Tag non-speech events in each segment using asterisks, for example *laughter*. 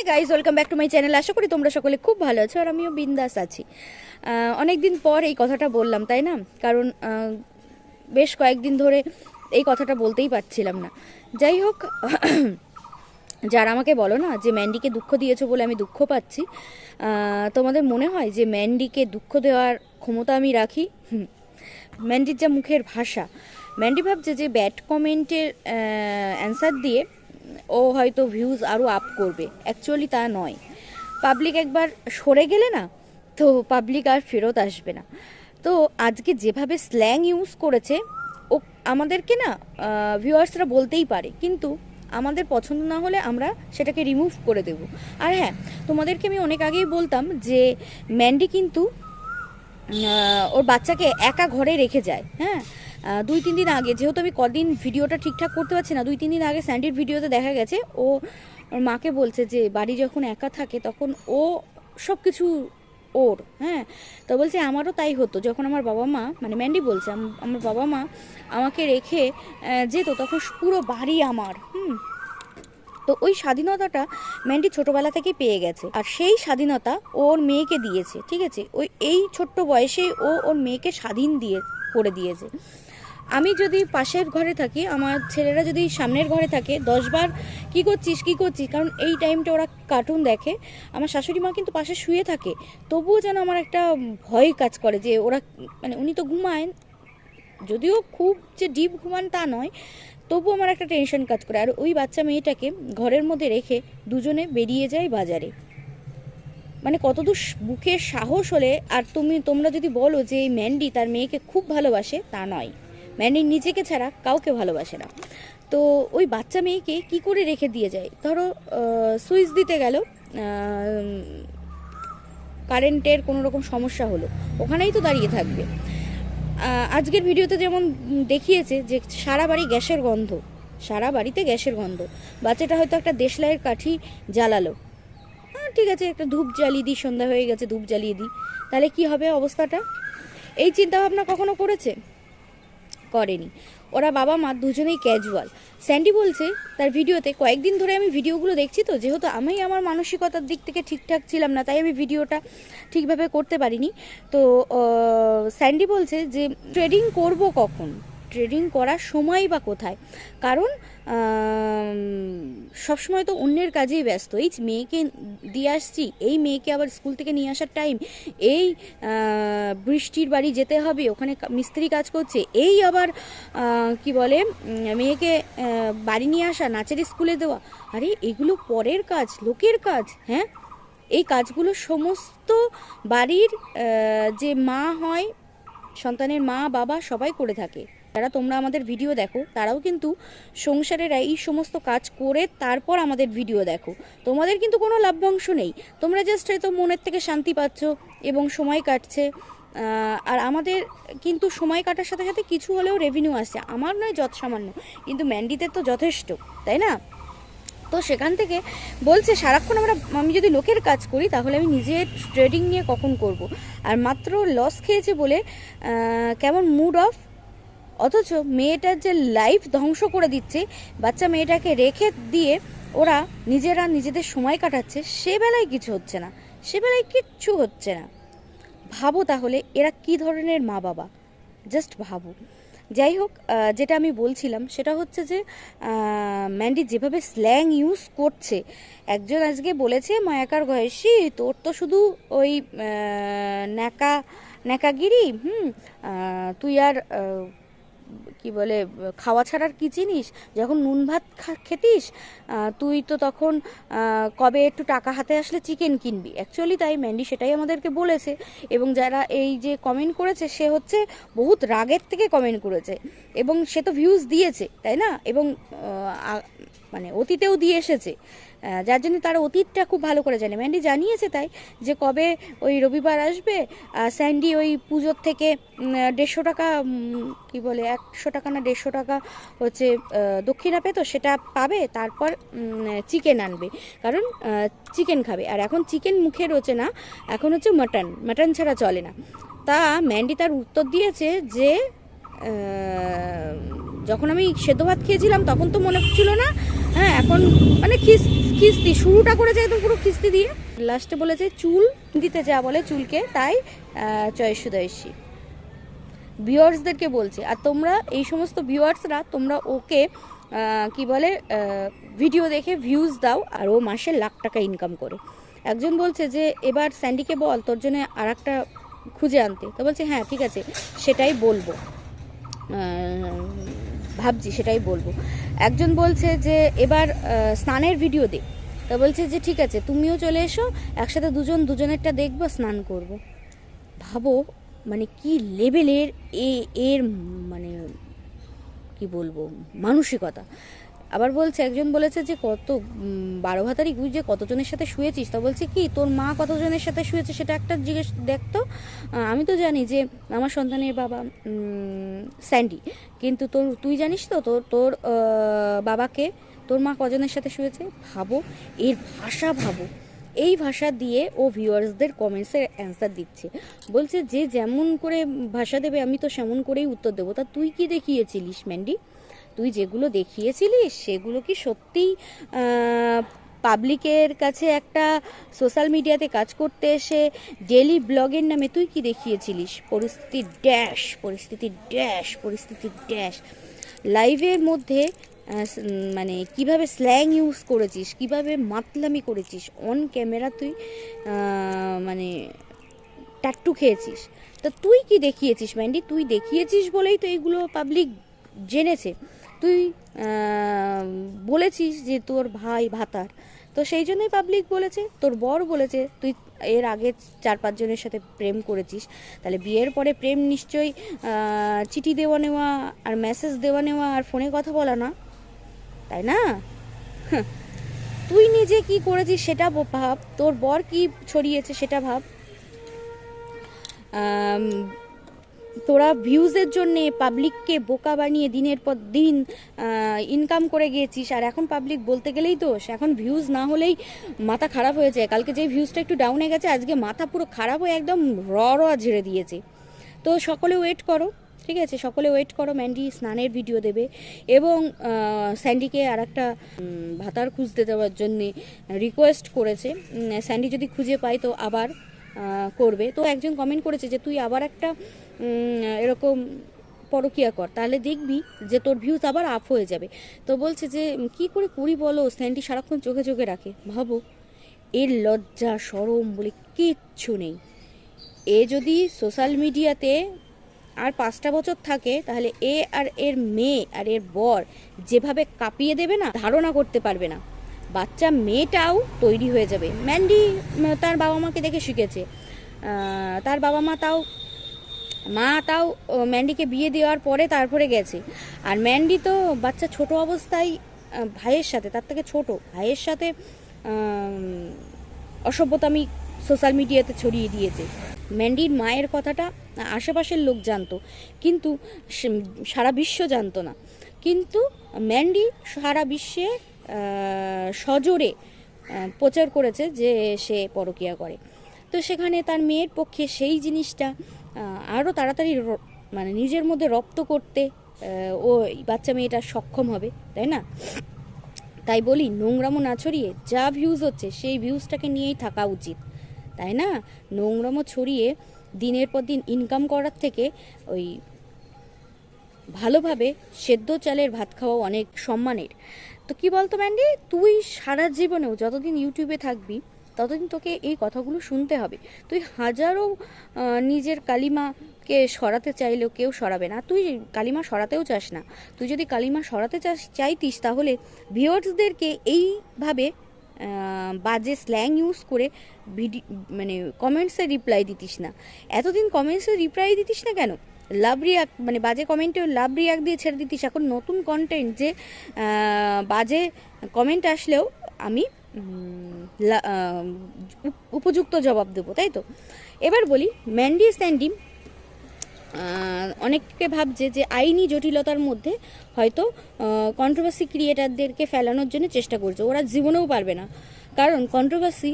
Hi guys welcome back to my channel আশা করি তোমরা সকলে খুব ভালো আছো আর আমিও বিন্দাস আছি। অনেক দিন পর এই কথাটা বললাম, তাই না? কারণ বেশ কয়েকদিন ধরে এই কথাটা বলতেই পারছিলাম না। যাই হোক, *clears throat* যারা আমাকে বলো না যে ম্যান্ডিকে দুঃখ দিয়েছ বলে আমি দুঃখ পাচ্ছি তোমাদের মনে হয় যে ম্যান্ডিকে দুঃখ দেওয়ার ক্ষমতা আমি রাখি? ম্যান্ডির যা মুখের ভাষা, ম্যান্ডি ভাবছে যে ব্যাড কমেন্টের অ্যান্সার দিয়ে ও হয়তো ভিউজ আরও আপ করবে। অ্যাকচুয়ালি তা নয়। পাবলিক একবার সরে গেলে না, তো পাবলিক আর ফেরত আসবে না। তো আজকে যেভাবে স্ল্যাং ইউজ করেছে, ও আমাদেরকে না ভিউয়ার্সরা বলতেই পারে। কিন্তু আমাদের পছন্দ না হলে আমরা সেটাকে রিমুভ করে দেব। আর হ্যাঁ তোমাদেরকে আমি অনেক আগেই বলতাম যে ম্যান্ডি কিন্তু ওর বাচ্চাকে একা ঘরে রেখে যায়। হ্যাঁ দুই তিন দিন আগে, যেহেতু আমি কদিন ভিডিওটা ঠিকঠাক করতে পারছি না, দুই তিন দিন আগে স্যান্ডির ভিডিওতে দেখা গেছে, ও ওর মাকে বলছে যে বাড়ি যখন একা থাকে তখন ও সব কিছু ওর হ্যাঁ? তো বলছে আমারও তাই হতো, যখন আমার বাবা মা মানে ম্যান্ডি বলছে আমার বাবা মা আমাকে রেখে যেত তখন পুরো বাড়ি আমার, হুম? তো ওই স্বাধীনতাটা ম্যান্ডি ছোটবেলা থেকেই পেয়ে গেছে। আর সেই স্বাধীনতা ওর মেয়েকে দিয়েছে, ঠিক আছে? ওই, এই ছোট্ট বয়সেই ও ওর মেয়েকে স্বাধীন দিয়ে, করে দিয়েছে। আমি যদি পাশের ঘরে থাকি, আমার ছেলেরা যদি সামনের ঘরে থাকে, দশবার কি করছিস কি করছিস? কারণ এই টাইমটা ওরা কার্টুন দেখে। আমার শাশুড়ি মা কিন্তু পাশে শুয়ে থাকে। তবুও যেন আমার একটা ভয় কাজ করে যে ওরা মানে উনি তো ঘুমায়, যদিও খুব যে ডিপ ঘুমান তা নয় তবু আমার একটা টেনশন কাজ করে। আর ওই বাচ্চা মেয়েটাকে ঘরের মধ্যে রেখে দুজনে বেরিয়ে যায় বাজারে। মানে কতদূর বুকের সাহস হলে, আর তুমি, তোমরা যদি বলো যে এই ম্যান্ডি তার মেয়েকে খুব ভালোবাসে, তা নয়। ম্যান্ডি নিজেকে ছাড়া কাউকে ভালোবাসে না। তো ওই বাচ্চা মেয়েকে কি করে রেখে দিয়ে যায়? ধরো সুইচ দিতে গেল কারেন্টের কোনো রকম সমস্যা হলো, ওখানেই তো দাঁড়িয়ে থাকবে। আজকের ভিডিওতে যেমন দেখিয়েছে যে সারা বাড়ি গ্যাসের গন্ধ, সারা বাড়িতে গ্যাসের গন্ধ। বাচ্চাটা হয়তো একটা দেশলাইয়ের কাঠি জ্বালালো। হ্যাঁ ঠিক আছে, একটা ধূপ জ্বালিয়ে দিই, সন্ধ্যা হয়ে গেছে, ধূপ জ্বালিয়ে দিই। তাহলে কি হবে অবস্থাটা? এই চিন্তা ভাবনা কখনো করেছে? করেনি। ওরা বাবা মা দুজনেই ক্যাজুয়াল স্যান্ডি বলছে, তার ভিডিওতে কয়েকদিন ধরে আমি ভিডিওগুলো দেখছি তো, যেহেতু আমি আমার মানসিকতার দিক থেকে ঠিকঠাক ছিলাম না, তাই আমি ভিডিওটা ঠিকভাবে করতে পারিনি। তো স্যান্ডি বলছে যে, ট্রেডিং করব কখন? ট্রেডিং করার সময় বা কোথায়? কারণ সবসময় তো অন্যের কাজেই ব্যস্ত। এই মেয়েকে দিয়ে আসছি, এই মেয়েকে আবার স্কুল থেকে নিয়ে আসার টাইম, এই বৃষ্টির বাড়ি যেতে হবে, ওখানে মিস্ত্রি কাজ করছে, এই আবার কি বলে মেয়েকে বাড়ি নিয়ে আসা, নাচের স্কুলে দেওয়া। আরে, এগুলো পরের কাজ, লোকের কাজ হ্যাঁ? এই কাজগুলো সমস্ত বাড়ির যে মা হয়, সন্তানের মা, বাবা সবাই করে থাকে। যারা তোমরা আমাদের ভিডিও দেখো, তারাও কিন্তু সংসারের এই সমস্ত কাজ করে তারপর আমাদের ভিডিও দেখো। তোমাদের কিন্তু কোনো লাভ্যাংশ নেই। তোমরা জাস্ট হয়তো মনের থেকে শান্তি পাচ্ছ এবং সময় কাটছে। আর আমাদের কিন্তু সময় কাটার সাথে সাথে কিছু হলেও রেভিনিউ আসছে। আমার নয়, যত সামান্য। কিন্তু ম্যান্ডিদের তো যথেষ্ট, তাই না? তো সেখান থেকে বলছে, সারাক্ষণ আমরা, আমি যদি লোকের কাজ করি, তাহলে আমি নিজের ট্রেডিং নিয়ে কখন করব? আর মাত্র লস খেয়েছে বলে কেমন মুড অফ অথচ মেয়েটার যে লাইফ ধ্বংস করে দিচ্ছে, বাচ্চা মেয়েটাকে রেখে দিয়ে ওরা নিজেরা নিজেদের সময় কাটাচ্ছে, সে বেলায় কিছু হচ্ছে না, সে বেলায় কিচ্ছু হচ্ছে না। ভাবো তাহলে এরা কি ধরনের মা বাবা? জাস্ট ভাবো। যাই হোক যেটা আমি বলছিলাম সেটা হচ্ছে যে ম্যান্ডি যেভাবে স্ল্যাং ইউজ করছে, একজন আজকে বলেছে মায়াকার ঘয়েসি তোর তো শুধু ওই ন্যাকা, ন্যাকাগিরি, হুম তুই আর কি বলে, খাওয়া ছাড়ার কি চিনিস যখন নুন ভাত খেতিস তুই তো তখন কবে একটু টাকা হাতে আসলে চিকেন কিনবি। অ্যাকচুয়ালি তাই ম্যান্ডি সেটাই আমাদেরকে বলেছে। এবং যারা এই যে কমেন্ট করেছে, সে হচ্ছে বহুত রাগের থেকে কমেন্ট করেছে। এবং সে তো ভিউজ দিয়েছে, তাই না? এবং মানে অতীতেও দিয়ে এসেছে। যার জন্য তার অতীতটা খুব ভালো করে জানে। ম্যান্ডি জানিয়েছে তাই যে কবে ওই রবিবার আসবে স্যান্ডি ওই পুজোর থেকে দেড়শো টাকা কি বলে, একশো টাকা না দেড়শো টাকা হচ্ছে দক্ষিণা পেতো, সেটা পাবে, তারপর চিকেন আনবে। কারণ চিকেন খাবে। আর এখন চিকেন মুখে রোচে না, এখন হচ্ছে মাটন মাটন ছাড়া চলে না। তা ম্যান্ডি তার উত্তর দিয়েছে যে যখন আমি সেদ্ধ ভাত খেয়েছিলাম, তখন তো মনে ছিল না হ্যাঁ এখন মানে খিস, খিস্তি, শুরুটা করেছে একদম পুরো খিস্তি দিয়ে। লাস্টে বলেছে চুল, দিতে যা বলে চুলকে, তাই চয়েস সুদয়সী ভিউয়ার্সদেরকে বলছে, আর তোমরা, এই সমস্ত ভিউয়ার্সরা তোমরা ওকে কি বলে ভিডিও দেখে ভিউজ দাও, আর ও মাসে লাখ টাকা ইনকাম করে। একজন বলছে যে, এবার স্যান্ডিকে বল, তোর জন্য আর খুঁজে আনতে। তো বলছে হ্যাঁ ঠিক আছে, সেটাই বলব। ভাবছি, সেটাই বলব। একজন বলছে যে, এবার স্নানের ভিডিও দে। তা বলছে যে, ঠিক আছে, তুমিও চলে এসো, একসাথে দুজন, দুজনেরটা দেখব, স্নান করব। ভাবো মানে কি লেভেলের এ, এর মানে কি বলব, মানসিকতা। আবার বলছে, একজন বলেছে যে, কত বারো ভাতারি যে কতজনের সাথে শুয়েছিস? তা বলছে কি, তোর মা কতজনের সাথে শুয়েছে সেটা একটা জিজ্ঞেস দেখতো আমি তো জানি যে, আমার সন্তানের বাবা স্যান্ডি। কিন্তু তোর, তুই জানিস তো, তোর তোর বাবাকে, তোর মা কজনের সাথে শুয়েছে? ভাবো, এর ভাষা ভাবো। এই ভাষা দিয়ে ও ভিউয়ার্সদের কমেন্টসের অ্যান্সার দিচ্ছে। বলছে, যে যেমন করে ভাষা দেবে, আমি তো সেমন করেই উত্তর দেবো। তা তুই কি দেখিয়েছিলিস, ম্যান্ডি? তুই যেগুলো দেখিয়েছিলিস, সেগুলো কি সত্যিই পাবলিকের কাছে একটা সোশ্যাল মিডিয়াতে কাজ করতে এসে ডেলি ব্লগের নামে তুই কি দেখিয়েছিলিস? পরিস্থিতি ড্যাশ পরিস্থিতি ড্যাশ পরিস্থিতি ড্যাশ লাইভের মধ্যে মানে কীভাবে স্ল্যাং ইউজ করেছিস, কীভাবে মাতলামি করেছিস অন ক্যামেরা তুই মানে টাট্টু খেয়েছিস। তা তুই কি দেখিয়েছিস ম্যান্ডি তুই দেখিয়েছিস বলেই তো এইগুলো পাবলিক জেনেছে। তুই বলেছিস যে তোর ভাই ভাতার। তো সেই জন্যই পাবলিক বলেছে, তোর বর বলেছে, তুই এর আগে চার পাঁচজনের সাথে প্রেম করেছিস। তাহলে বিয়ের পরে প্রেম নিশ্চয়ই চিঠি দেওয়া নেওয়া আর মেসেজ দেওয়া নেওয়া আর ফোনে কথা বলা না। তাই না। তুই নিজে কি করেছিস সেটা ভাব। তোর বর কি ছড়িয়েছে সেটা ভাব। তোরা ভিউজের জন্যে পাবলিককে বোকা বানিয়ে দিনের পর দিন ইনকাম করে গিয়েছিস। আর এখন পাবলিক বলতে গেলেই দোষ। এখন ভিউজ না হলেই মাথা খারাপ হয়ে যায়। কালকে যে ভিউজটা একটু ডাউনে গেছে, আজকে মাথা পুরো খারাপ হয়ে একদম র র, ঝেড়ে দিয়েছে। তো সকলে ওয়েট করো, ঠিক আছে? সকলে ওয়েট করো ম্যান্ডি স্নানের ভিডিও দেবে। এবং স্যান্ডিকে আর একটা ভাতার খুঁজতে দেওয়ার জন্যে রিকোয়েস্ট করেছে। স্যান্ডি যদি খুঁজে পায় তো আবার করবে। তো একজন কমেন্ট করেছে যে, তুই আবার একটা এরকম পরকিয়া কর, তাহলে দেখবি যে তোর ভিউজ আবার আপ হয়ে যাবে। তো বলছে যে, কি করে করি বলো? স্যান্ডি সারাক্ষণ চোখে চোখে রাখে। ভাবো, এর লজ্জা, সরম বলে কিচ্ছু নেই। এ যদি সোশ্যাল মিডিয়াতে আর পাঁচটা বছর থাকে, তাহলে এ আর এর মেয়ে আর এর বর যেভাবে কাঁপিয়ে দেবে না, ধারণা করতে পারবে না। বাচ্চা মেয়েটাও তৈরি হয়ে যাবে। ম্যান্ডি তার বাবা মাকে দেখে শিখেছে। তার বাবা মা তাও মা তাও ম্যান্ডিকে বিয়ে দেওয়ার পরে তারপরে গেছে। আর ম্যান্ডি তো বাচ্চা ছোট অবস্থায় ভাইয়ের সাথে, তার থেকে ছোট, ভাইয়ের সাথে অসভ্যতামি সোশ্যাল মিডিয়াতে ছড়িয়ে দিয়েছে। ম্যান্ডির মায়ের কথাটা আশেপাশের লোক জানতো, কিন্তু সারা বিশ্ব জানতো না। কিন্তু ম্যান্ডি সারা বিশ্বে সজোরে প্রচার করেছে যে সে পরকিয়া করে। তো সেখানে তার মেয়ের পক্ষে সেই জিনিসটা আরও তাড়াতাড়ি মানে নিজের মধ্যে রপ্ত করতে ও বাচ্চা মেয়েটা সক্ষম হবে, তাই না? তাই বলি, নোংরামো না ছড়িয়ে যা ভিউজ হচ্ছে, সেই ভিউজটাকে নিয়েই থাকা উচিত, তাই না? নোংরামো ছড়িয়ে দিনের পর দিন ইনকাম করার থেকে ওই ভালোভাবে সেদ্ধ চালের ভাত খাওয়া অনেক সম্মানের। তো কি বলতো ম্যান্ডি? তুই সারা জীবনেও যতদিন ইউটিউবে থাকবি, ততদিন তোকে এই কথাগুলো শুনতে হবে। তুই হাজারো নিজের কালিমাকে সরাতে চাইলেও কেউ সরাবে না। তুই কালিমা সরাতেও চাস না। তুই যদি কালিমা সরাতে চাস, চাইতিস, তাহলে ভিউয়ার্সদেরকে এইভাবে বাজে স্ল্যাং ইউজ করে ভিডি মানে কমেন্টসে রিপ্লাই দিতিস না। এতদিন কমেন্টসে রিপ্লাই দিতিস না কেন? লাভ রিয়াক্ট মানে বাজে কমেন্টে লাভ রিয়াক্ট দিয়ে ছেড়ে দিতিস। এখন নতুন কন্টেন্ট যে বাজে কমেন্ট আসলেও আমি উপযুক্ত জবাব দেবো তাই তো? এবার বলি ম্যান্ডি স্যান্ডি আহ, অনেকে ভাবছে যে আইনি জটিলতার মধ্যে হয়তো কন্ট্রোভার্সি ক্রিয়েটারদেরকে ফেলানোর জন্য চেষ্টা করছে। ওরা জীবনেও পারবে না। কারণ কন্ট্রোভার্সি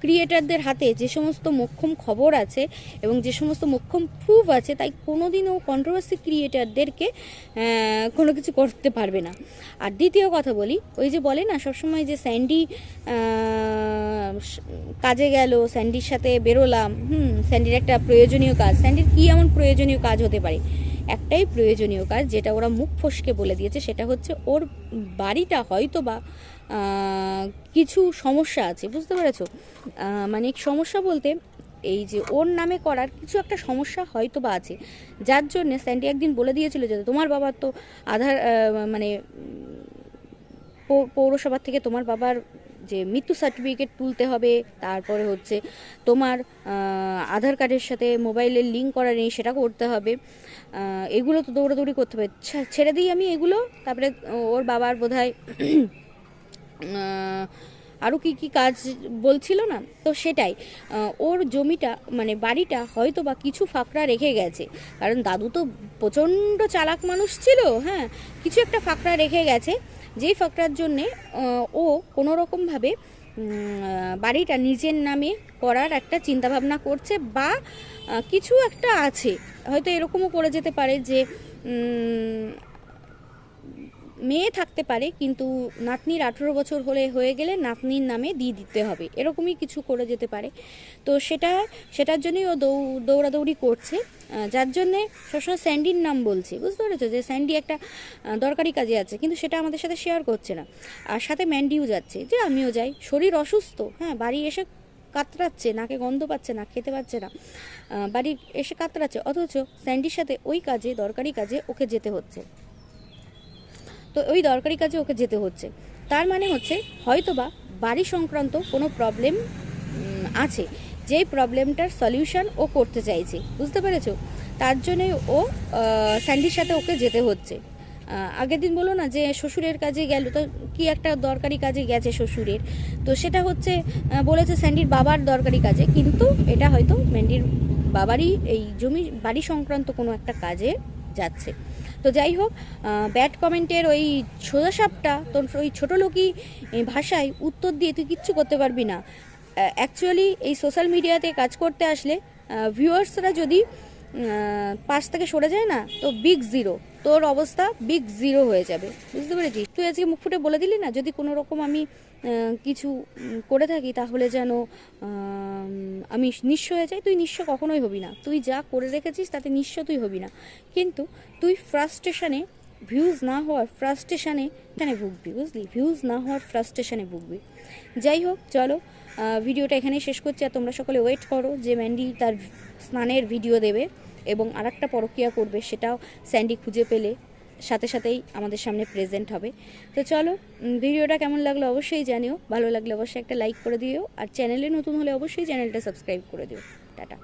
ক্রিয়েটারদের হাতে যে সমস্ত মোক্ষম খবর আছে এবং যে সমস্ত মোক্ষম প্রুফ আছে, তাই কোনোদিনও কন্ট্রোভার্সি ক্রিয়েটারদেরকে কোনো কিছু করতে পারবে না। আর দ্বিতীয় কথা বলি, ওই যে বলে না, সবসময় যে স্যান্ডি কাজে গেল, স্যান্ডির সাথে বেরোলাম, হুম, স্যান্ডির একটা প্রয়োজনীয় কাজ, স্যান্ডির কী এমন প্রয়োজনীয় কাজ হতে পারে? একটাই প্রয়োজনীয় কাজ, যেটা ওরা মুখ ফসকে বলে দিয়েছে, সেটা হচ্ছে ওর বাড়িটা হয়তো বা কিছু সমস্যা আছে, বুঝতে পেরেছ? মানে সমস্যা বলতে এই যে ওর নামে করার কিছু একটা সমস্যা হয়তো বা আছে। যার জন্যে স্যান্ডি একদিন বলে দিয়েছিল যে তোমার বাবার তো আধার মানে পৌ- পৌরসভা থেকে তোমার বাবার যে মৃত্যু সার্টিফিকেট তুলতে হবে, তারপরে হচ্ছে তোমার আধার কার্ডের সাথে মোবাইলের লিঙ্ক করা নেই, সেটা করতে হবে। এগুলো তো দৌড়াদৌড়ি করতে হবে। ছেড়ে দিই আমি এগুলো, তারপরে ওর বাবার বোধ হয় আরও কি কি কাজ বলছিল না? তো সেটাই। ওর জমিটা মানে বাড়িটা হয়তো বা কিছু ফাঁকড়া রেখে গেছে। কারণ দাদু তো প্রচণ্ড চালাক মানুষ ছিল হ্যাঁ? কিছু একটা ফাঁকড়া রেখে গেছে। যেই ফাঁকরার জন্যে ও কোনো রকমভাবে বাড়িটা নিজের নামে করার একটা চিন্তাভাবনা করছে বা কিছু একটা আছে। হয়তো এরকমও করে যেতে পারে যে মেয়ে থাকতে পারে, কিন্তু নাতনির আঠেরো বছর হলে হয়ে গেলে নাতনির নামে দিয়ে দিতে হবে। এরকমই কিছু করে যেতে পারে। তো সেটা, সেটার জন্যই ও দৌ, দৌড়াদৌড়ি করছে। যার জন্যে সবসময় স্যান্ডির নাম বলছে। বুঝতে পেরেছ? যে স্যান্ডি একটা দরকারি কাজে আছে, কিন্তু সেটা আমাদের সাথে শেয়ার করছে না। আর সাথে ম্যান্ডিও যাচ্ছে, যে আমিও যাই। শরীর অসুস্থ হ্যাঁ বাড়ি এসে কাতরাচ্ছে, নাকে গন্ধ পাচ্ছে না, খেতে পাচ্ছে না। বাড়ি এসে কাতরাচ্ছে। অথচ স্যান্ডির সাথে ওই কাজে, দরকারি কাজে ওকে যেতে হচ্ছে। তো ওই দরকারি কাজে ওকে যেতে হচ্ছে। তার মানে হচ্ছে, হয়তোবা বাড়ি সংক্রান্ত কোনো প্রবলেম আছে যেই প্রবলেমটার সলিউশন ও করতে চাইছে। বুঝতে পেরেছ? তার জন্যই ও স্যান্ডির সাথে ওকে যেতে হচ্ছে। আগের দিন বলো না যে শ্বশুরের কাজে গেল, তো কি একটা দরকারি কাজে গেছে শ্বশুরের? তো সেটা হচ্ছে বলেছে স্যান্ডির বাবার দরকারি কাজে, কিন্তু এটা হয়তো ম্যান্ডির বাবারই এই জমি, বাড়ি সংক্রান্ত কোনো একটা কাজে যাচ্ছে। তো যাই হোক ব্যাড কমেন্টের ওই সোজা সাপটা, তোর ওই ছোটো লোকই ভাষায় উত্তর দিয়ে তুই কিচ্ছু করতে পারবি না। অ্যাকচুয়ালি এই সোশ্যাল মিডিয়াতে কাজ করতে আসলে ভিউয়ার্সরা যদি পাশ থেকে সরে যায় না, তো বিগ জিরো তোর অবস্থা বিগ জিরো হয়ে যাবে। বুঝতে পেরেছিস? তুই আজকে মুখ ফুটে বলে দিলি না? যদি কোনো রকম আমি কিছু করে থাকি তাহলে যেন, আমি নিঃস্ব হয়ে যাই। তুই নিঃস্ব কখনোই হবি না। তুই যা করে রেখেছিস তাতে নিঃস্ব তুই হবি না। কিন্তু তুই ফ্রাস্ট্রেশনে ভিউজ না হওয়ার ফ্রাস্ট্রেশনে এখানে ভুগবি, বুঝলি? ভিউজ না হওয়ার ফ্রাস্ট্রেশনে ভুগবি। যাই হোক, চলো ভিডিওটা এখানে শেষ করছি। আর তোমরা সকলে ওয়েট করো যে ম্যান্ডি তার স্নানের ভিডিও দেবে এবং আরেকটা পরকিয়া করবে, সেটাও স্যান্ডি খুঁজে পেলে। সাথে সাথেই আমাদের সামনে প্রেজেন্ট হবে। তো চলো ভিডিওটা কেমন লাগল অবশ্যই জানিও। ভালো লাগলে অবশ্যই একটা লাইক করে দিও। আর চ্যানেলে নতুন হলে অবশ্যই চ্যানেলটা সাবস্ক্রাইব করে দিও। টাটা।